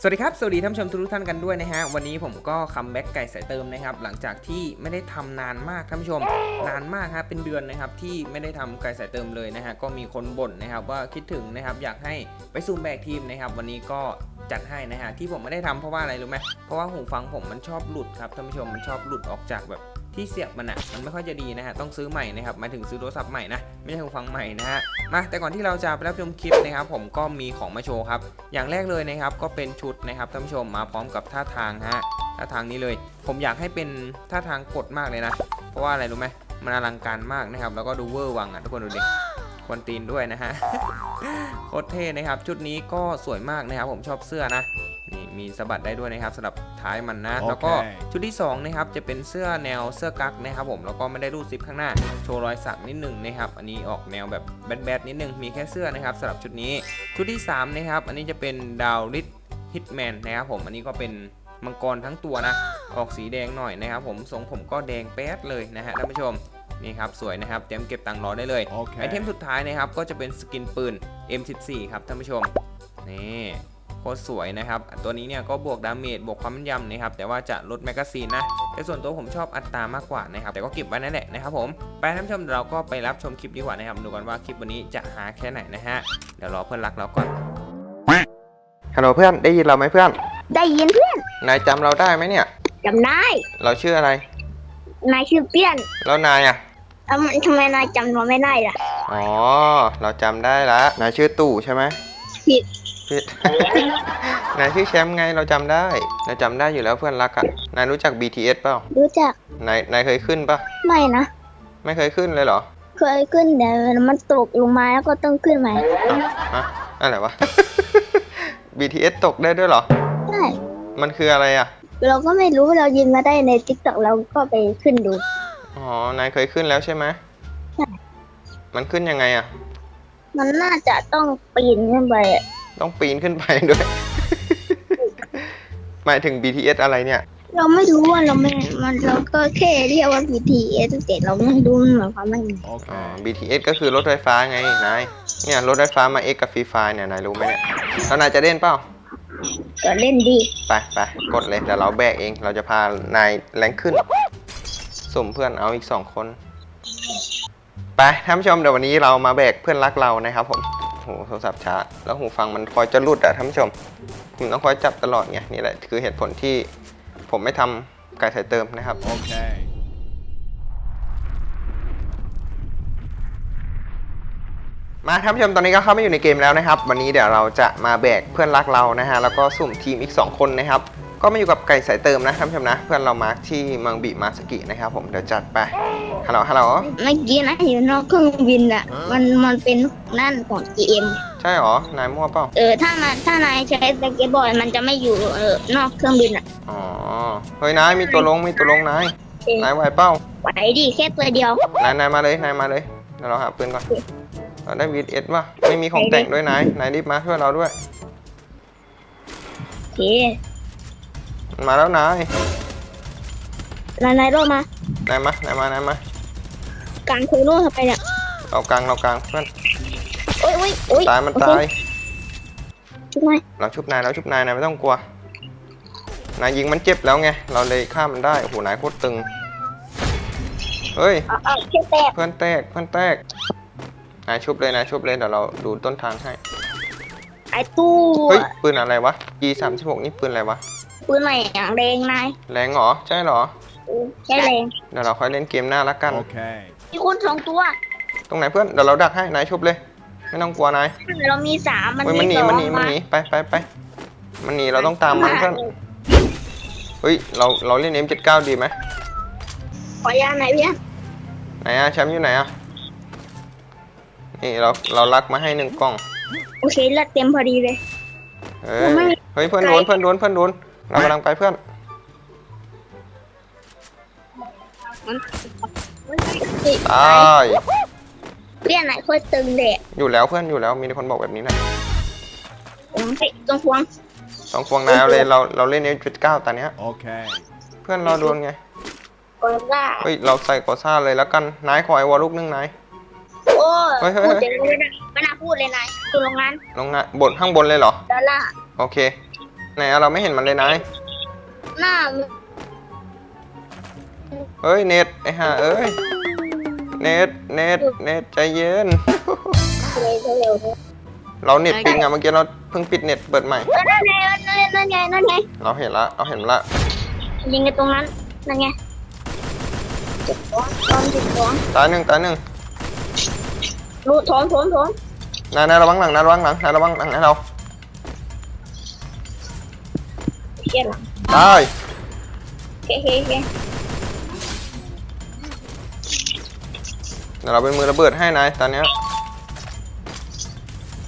สวัสดีครับ สวัสดีท่านชมทุกท่านกันด้วยนะฮะ วันนี้ผมก็คัมแบ็กไก่สายเติมนะครับ หลังจากที่ไม่ได้ทำนานมากท่านผู้ชม นานมากฮะ เป็นเดือนนะครับที่ไม่ได้ทำไก่สายเติมเลยนะฮะ ก็มีคนบ่นนะครับว่าคิดถึงนะครับอยากให้ไปซูมแบกทีมนะครับ วันนี้ก็จัดให้นะฮะที่ผมไม่ได้ทำเพราะว่าอะไรรู้ไหมเพราะว่าหูฟังผมมันชอบหลุดครับท่านผู้ชมมันชอบหลุดออกจากแบบ ที่เสียบมันอะมันไม่ค่อยจะดีนะฮะต้องซื้อใหม่นะครับมาถึงซื้อโทรศัพท์ใหม่นะไม่ใช่หูฟังใหม่นะฮะมาแต่ก่อนที่เราจะไปรับชมคลิปนะครับ ผมก็มีของมาโชว์ครับ อย่างแรกเลยนะครับก็เป็นชุดนะครับท่านผู้ชมมาพร้อมกับท่าทางฮะท่าทางนี้เลย ผมอยากให้เป็นท่าทางกดมากเลยนะ เพราะว่าอะไรรู้ไหมมันอลังการมากนะครับ แล้วก็ดูเวอร์วังอะทุกคนดูดิควนตีนด้วยนะฮะโคตรเท่นะครับ ชุดนี้ก็สวยมากนะครับ ผมชอบเสื้อนะ มีสะบัดได้ด้วยนะครับสำหรับท้ายมันนะโอเคแล้วก็ชุดที่2นะครับจะเป็นเสื้อแนวเสื้อกั๊กนะครับผมแล้วก็ไม่ได้รูดซิปข้างหน้าโชว์รอยสักนิดหนึงนะครับอันนี้ออกแนวแบบแบดๆนิดนึงมีแค่เสื้อนะครับสำหรับชุดนี้ชุดที่3นะครับอันนี้จะเป็นดาวริดฮิตแมนนะครับผมอันนี้ก็เป็นมังกรทั้งตัวนะออกสีแดงหน่อยนะครับผมทรงผมก็แดงแป๊ดเลยนะฮะท่านผู้ชมนี่ครับสวยนะครับเตรียมเก็บตังค์รอได้เลย Okay. ไอเทมสุดท้ายนะครับก็จะเป็นสกินปืน M14 ครับท่านผู้ชมนี่ โคตรสวยนะครับ ตัวนี้เนี่ยก็บวกดาเมจบวกความแม่นยำนะครับ แต่ว่าจะลดแมกกาซีนนะแต่ส่วนตัวผมชอบอัตรามากกว่านะครับ แต่ก็เก็บไว้นั่นแหละนะครับผมไปท่านผู้ชมเดี๋ยวเราก็ไปรับชมคลิปดีกว่านะครับ ดูกันว่าคลิปวันนี้จะหาแค่ไหนนะฮะ เดี๋ยวรอเพื่อนรักเราก่อน ฮัลโหลเพื่อน ได้ยินเราไหมเพื่อน ได้ยินเพื่อนนายจำเราได้ไหมเนี่ย จำได้เราชื่ออะไร นายชื่อเปี้ยนแล้วนายอะแล้วมันทำไมนายจำเราไม่ได้ล่ะ อ๋อ เราจำได้ละ นายชื่อตู่ใช่ไหมผิด ผิด นายชื่อแชมป์ไงเราจำได้นายจำได้อยู่แล้วเพื่อนรักอะนายรู้จัก BTS เปล่ารู้จักนายนายเคยขึ้นปะไม่นะ ไม่เคยขึ้นเลยเหรอเคยขึ้นแต่มันตกลงมาแล้วก็ต้องขึ้นใหม่ฮะอะไรวะ BTS ตกได้ด้วยเหรอ ใช่มันคืออะไรอะเราก็ไม่รู้เรายินมาได้ในติ๊กต็อกเราก็ไปขึ้นดู อ๋อนายเคยขึ้นแล้วใช่ไหมใช่ มันขึ้นยังไงอะมันน่าจะต้องปีนขึ้นไปอะ ต้องปีนขึ้นไปด้วย หมายถึง BTS อะไรเนี่ย เราไม่รู้ว่าเราไม่ มันเราก็แค่เรียกว่า BTS แต่เราไม่รู้มันหมายความว่าไงอ๋อ Okay. BTS ก็คือรถไฟฟ้าไงนาย เนี่ยรถไฟฟ้ามา X กับฟรีไฟเนี่ยนายรู้ไหมเนี่ยแล้วนายจะเล่นเปล่า ก็เล่นดีไปไปกดเลยเดี๋ยวเราแบกเอง เราจะพานายแรงขึ้น สมเพื่อนเอาอีกสองคน ไปท่านผู้ชมเดี๋ยววันนี้เรามาแบกเพื่อนรักเรานะครับผม โหโทรศัพท์ช้า แล้วหูฟังมันคอยจะหลุดอะท่านผู้ชม ผมต้องคอยจับตลอดไงนี่แหละคือเหตุผลที่ผมไม่ทำการใส่เติมนะครับ Okay. มาท่านผู้ชมตอนนี้ก็เข้ามาอยู่ในเกมแล้วนะครับ วันนี้เดี๋ยวเราจะมาแบกเพื่อนรักเรานะฮะแล้วก็สุ่มทีมอีก 2 คนนะครับ ก็มาอยู่กับไก่สายเติมนะท่านผู้ชมนะ เพื่อนเรามาร์คที่เมืองบิมาสกินะครับผมเดี๋ยวจัดไปฮัลโหลฮัลโหลเมื่อกี้นะอยู่นอกเครื่องบินอะมันมันเป็นนั่นของ GM ใช่หรอนายมั่วเปล่าเออถ้ามันถ้านายใช้สเก็ตบอร์ดมันจะไม่อยู่เออนอกเครื่องบินอะอ๋อเฮ้ยนายมีตัวลงมีตัวลงนายเออนายไหวเป้าไหวดิแค่ตัวเดียวนายนายมาเลยนายมาเลยเดี๋ยวเราหาปืนก่อนเราได้วีดเอสว่ะไม่มีของแต่งด้วยนายนายรีบมาช่วยเราด้วยโอเค มันมาแล้วนายนายนายโรมานายมานายมานายมาการโคโน่ทำไมเนี่ยเรากลางเรากลางเพื่อนโอ้ยโอ้ยโอ้ยตายมันโอเคตายชุบไหมเราชุบนายเราชุบนายนายไม่ต้องกลัวนายยิงมันเจ็บแล้วไงเราเลยฆ่ามันได้โอ้โหนายโคตรตึงเฮ้ยเอาเอาแค่แตกเพื่อนแตกเพื่อนแตกนายชุบเลยนายชุบเลยเดี๋ยวเราดูต้นทางให้ไอ้ตู้เฮ้ยปืนอะไรวะ G 3 6นี่ปืนอะไรวะ ปืนใหม่อย่างแรงนายแรงเหรอ ใช่เหรอเออใช่แรงเดี๋ยวเราค่อยเล่นเกมหน้าละกัน Okay. มีคนสองตัวตรงไหนเพื่อน เดี๋ยวเราดักให้ นายชุบเลย ไม่ต้องกลัวนายเรามีสามมันเฮ้ยมันหนีสองมันหนี มันหนี ไปไปไปมันหนี เราต้องตามมันเพื่อน เฮ้ย เรา เราเล่น M79 ดีไหมขอยาไหนอยเพี่ยนไหนอะแชมป์อยู่ไหนอะนี่ เรา เรารักมาให้หนึ่งกล่อง โอเคเลือดเต็มพอดีเลยเฮ้ผมไม่ยเฮ้ย เพื่อนโดน เพื่อนโดน เพื่อนโดน เรากำลังไปเพื่อนเฮ้ยตาย เพี่ยนไหนโคตรตึงเด็กอยู่แล้วเพื่อนอยู่แล้วมีคนบอกแบบนี้นะผมให้ตรงควงสองควงนายเอาเลยเราเราเล่นเอจุดเก้าตอนเนี้ย Okay. เพื่อนเราโดนไงกดว่าเฮ้ยเราใส่กอซ่าเลยแล้วกัน นายขอไอวอลลูกนึงนาย โอ้เฮ้ยเฮ้ย พูดเดี๋ยวไม่ได้ไม่น่าพูดเลยนายคือโรงงานลงงานบนข้างบนเลยเหรอ ดอลลาร์โอเค ไหนอะเราไม่เห็นมันเลยนายหน้าเฮ้ยเน็ตไอ้ห่าเอ้ยเน็ตเน็ตเน็ตใจเย็น เลยเร็วๆเราเน็ตปิงอะเมื่อกี้เราเพิ่งปิดเน็ตเปิดใหม่เออนั่นไงนั่นไงนั่นไงนั่นไงเราเห็นละเราเห็นละยิงกันตรงนั้นนั่นไงจุดท้องท้องจุดท้องตายหนึ่งตายหนึ่งรู้ท้องท้องท้องนายนายระวังหลังนายระวังหลังนายระวังหลังให้เรา เชี่ยหลังตายโอเคโอเคโอเคเดี๋ยวเราเป็นมือระเบิดให้นายตอนเนี้ย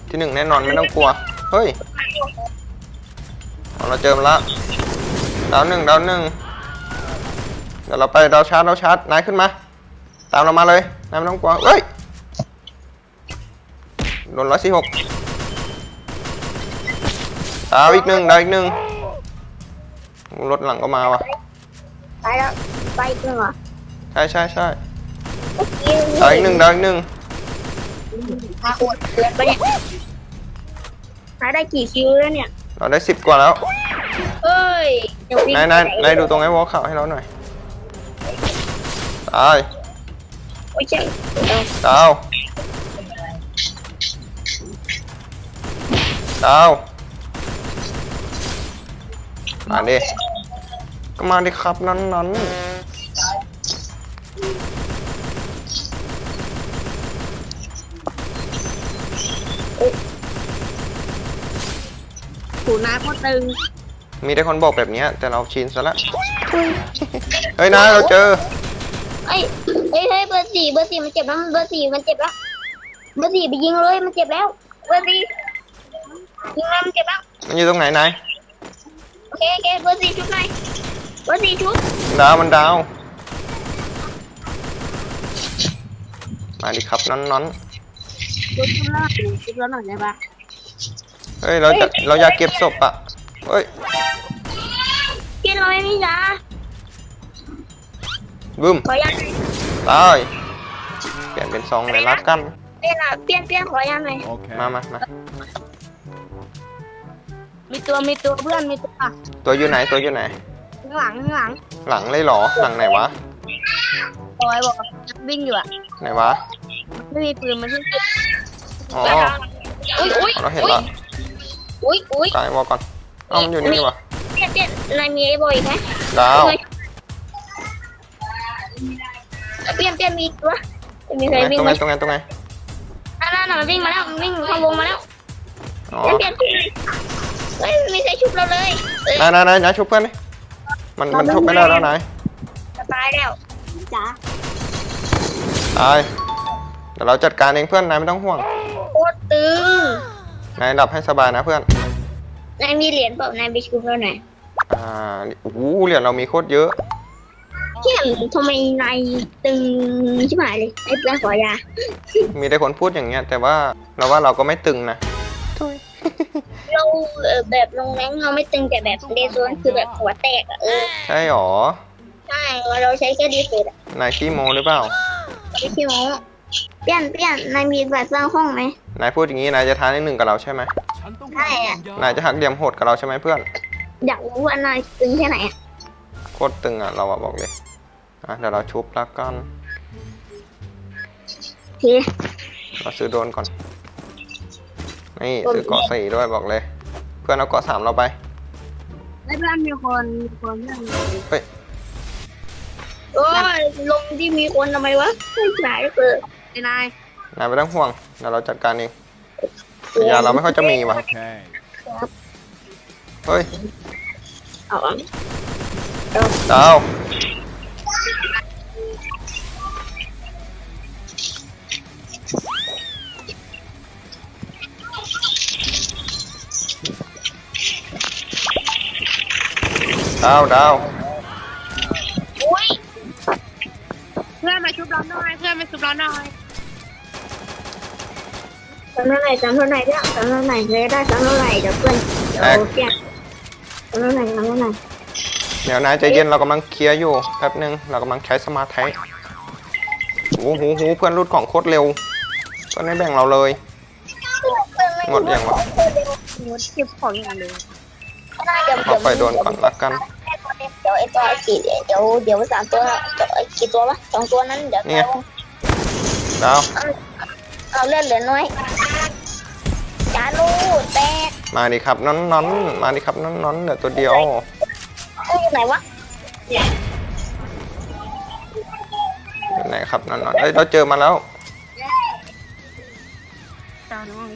ที่หนึ่งแน่นอนไม่ต้องกลัว เฮ้ยเอาเราเจอมันละดาวหนึ่งดาวหนึ่งเดี๋ยวเราไปดาวชาร์จดาวชาร์จนายขึ้นมา ตามเรามาเลยนายไม่ต้องกลัวเฮ้ยโดนร้อยสี่หกดาวอีกหนึ่งดาวอีกหนึ่ง รถหลังก็มาว่ะตายแล้วไปอีกหนึ่งเหรอใช่ใช่ใช่เมื่อกี้ดาวอีกหนึ่งดาวอีกหนึ่งมาอวดเกินไปเนี่ยหาได้กี่คิวแล้วเนี่ย เราได้สิบกว่าแล้วเฮ้ยเดี๋ยววิ่งนายนายไปไหนายดูตรงไอ้วอลข่าวให้เราหน่อยตายโอ้ยใช่เออดาวดาวมาดิ ก็มาดิครับนั้นนั้นถูน้ำก็ตึงมีแต่คนบอกแบบเนี้ย แต่เราชินซะละเฮ้ยนายเราเจอเอ้ยเฮ้ยเฮ้ยเบอร์สี่เบอร์สี่มันเจ็บแล้วเบอร์สี่มันเจ็บแล้วเบอร์สี่ไปยิงเลยมันเจ็บแล้วเบอร์สี่ยิงแล้วมันเจ็บแล้วมันอยู่ตรงไหนนายโอเคโอเคเบอร์สี่ชุบหน่อย เบอร์สี่ชุบดาวมันดาว มาดิครับนั้นนั้นชุบชุบแล้วชุบแล้วหน่อยได้ปะเฮ้ยเราจะเราอยากเก็บศพอะเฮ้ยพี่เราไม่มียาบึ้มขอยาหน่อยตายเปลี่ยนเป็นซองเลยละกัน เปลี่ยนอะเปลี่ยนเปลี่ยนขอยาหน่อย Okay. มามามามีตัวมีตัวเพื่อนมีตัวตัวอยู่ไหนตัวอยู่ไหนข้างหลังข้างหลังหลังเลยเหรอหลังไหนวะบอยบอกวิ่งอยู่อะไหนวะไม่มีปืนมันเพิ่งเก็บอ๋ออุ้ยอุ้ยเราเห็นละอุ้ยอุ้ยกายวอลก่อนเอ้ามันอยู่นี่นี่วะเปลี่ยนเปลี่ยนนายมีไอ้บอยอีกไหมดาวเปลี่ยนเปลี่ยนมีตัวมีตใครรงไหนวิ่งตรงไหนไหมตรงไหนตรงไหนนั่นนั่นมันวิ่งมาแล้วมันวิ่งเข้าวงมาแล้วอ๋อเปลี่ยนเปลี่ยนเฮ้ยไม่ใช่ชุบเราเลยเอ้ยนายนายนายนายชุบเพื่อนดิ มันมันชุบไม่ได้แล้วนายจะตายแล้วจ๋าตายเดี๋ยวเราจัดการเองเพื่อนนายไม่ต้องห่วงโคตรตึงนายหลับให้สบายนะเพื่อนนายมีเหรียญเปล่านายไปชุบเราหน่อยอ่าโอ้โหเหรียญเรามีโคตรเยอะเที่ยงทำไมนายตึงชิบหายเลยไอ้เพื่อนขอยา มีแต่คนพูดอย่างเงี้ย แต่ว่าเราว่าเราก็ไม่ตึงนะ เราเอ่อแบบลงแรงเราไม่ตึงแต่แบบเดซวนคือแบบหัวแตกอะเออใช่หรอใช่เราใช้แค่ดีเฟตอะนายขี้โมหรือเปล่าไม่คิดว่าเปลี่ยนเปลี่ยนนายมีแบบสร้างห้องไหมนายพูดอย่างนี้นายจะท้าในหนึ่งกับเราใช่ไหมใช่อะนายจะหักเหลี่ยมโหดกับเราใช่ไหมเพื่อนอยากรู้ว่านายตึงแค่ไหนอะโคตรตึงอะเราอะบอกเลยอะเดี๋ยวเราชุบแล้วกันโอเคเราซื้อโดรนก่อน นี่ซื้อเกาะสี่ด้วยบอกเลย เพื่อนเอาเกาะสามเราไปแล้วเพื่อนมีคนมีคนเพื่อนเฮ้ยโอ้ยลงที่มีคนทำไมวะไม่ใช่เปิดไอ้นายนายไม่ต้องห่วงเดี๋ยวเราจัดการเองยาเราไม่ค่อยจะมีว่ะ Okay. เฮ้ยเอาอะดาว ดาวดาวอุ้ยเพื่อนมาชุบเราหน่อย เพื่อนมาชุบเราหน่อยสำเท่าไหร่สำเท่าไหร่เนี่ยสำเท่าไหร่เลยได้สำเท่าไหร่เดี๋ยวเพื่อนเดี๋ยวเปลี่ยนสำเท่าไหร่สำเท่าไหร่เดี๋ยวนายใจเย็นเรากำลังเคลียร์อยู่แป๊บนึงเรากำลังใช้สมาร์ทไทป์หูหูหูเพื่อนรุดของโคตรเร็วเพื่อนไม่แบ่งเราเลย หมดยังวะหมดเก็บของอย่างเลยเอเดี๋ยวขอไฟโดนก่อนละกัน เดี๋ยวไอตัวกี่เดี๋ยวเดี๋ยวสามตัวไอ้กี่ตัววะสองตัวนั้นเดี๋ยวนี่ไงดาเอาเลือดเหลือน้อยจาลูแตกมาดิครับน้อนน้อนมาดิครับน้อนน้อนเหลือตัวเดียวไหนวะไหนครับน้อนน้อนเอ้ยเราเจอมาแล้วตาน้อง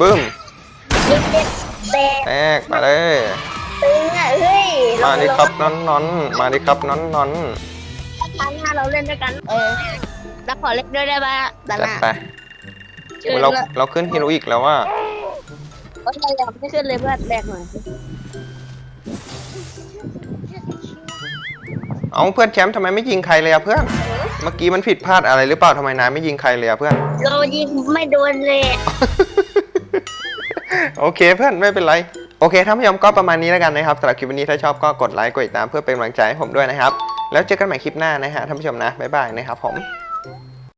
บึ้มแตกมาเลย มาดิครับน้อนน้อนมาดิครับน้อนน้อนครั้งหน้าเราเล่นด้วยกัน เออแล้วขอเล่นด้วยได้ปะดาจัดนาไปเราเราขึ้นฮีโร่อีกแล้วว่าโอ้ยยังไม่ขึ้นเลยเพื่อนแบกหน่อยเอาเพื่อนแชมป์ทำไมไม่ยิงใครเลยอะเพื่อน เมื่อกี้มันผิดพลาดอะไรหรือเปล่าทำไมนายไม่ยิงใครเลยอะเพื่อน เรายิงไม่โดนเลย โอเคเพื่อนไม่เป็นไร โอเคท่านผู้ชมก็ประมาณนี้แล้วกันนะครับสำหรับคลิปวันนี้ถ้าชอบก็กดไลค์กดติดตามเพื่อเป็นกำลังใจให้ผมด้วยนะครับ แล้วเจอกันใหม่คลิปหน้านะฮะท่านผู้ชมนะบ๊ายบายนะครับผม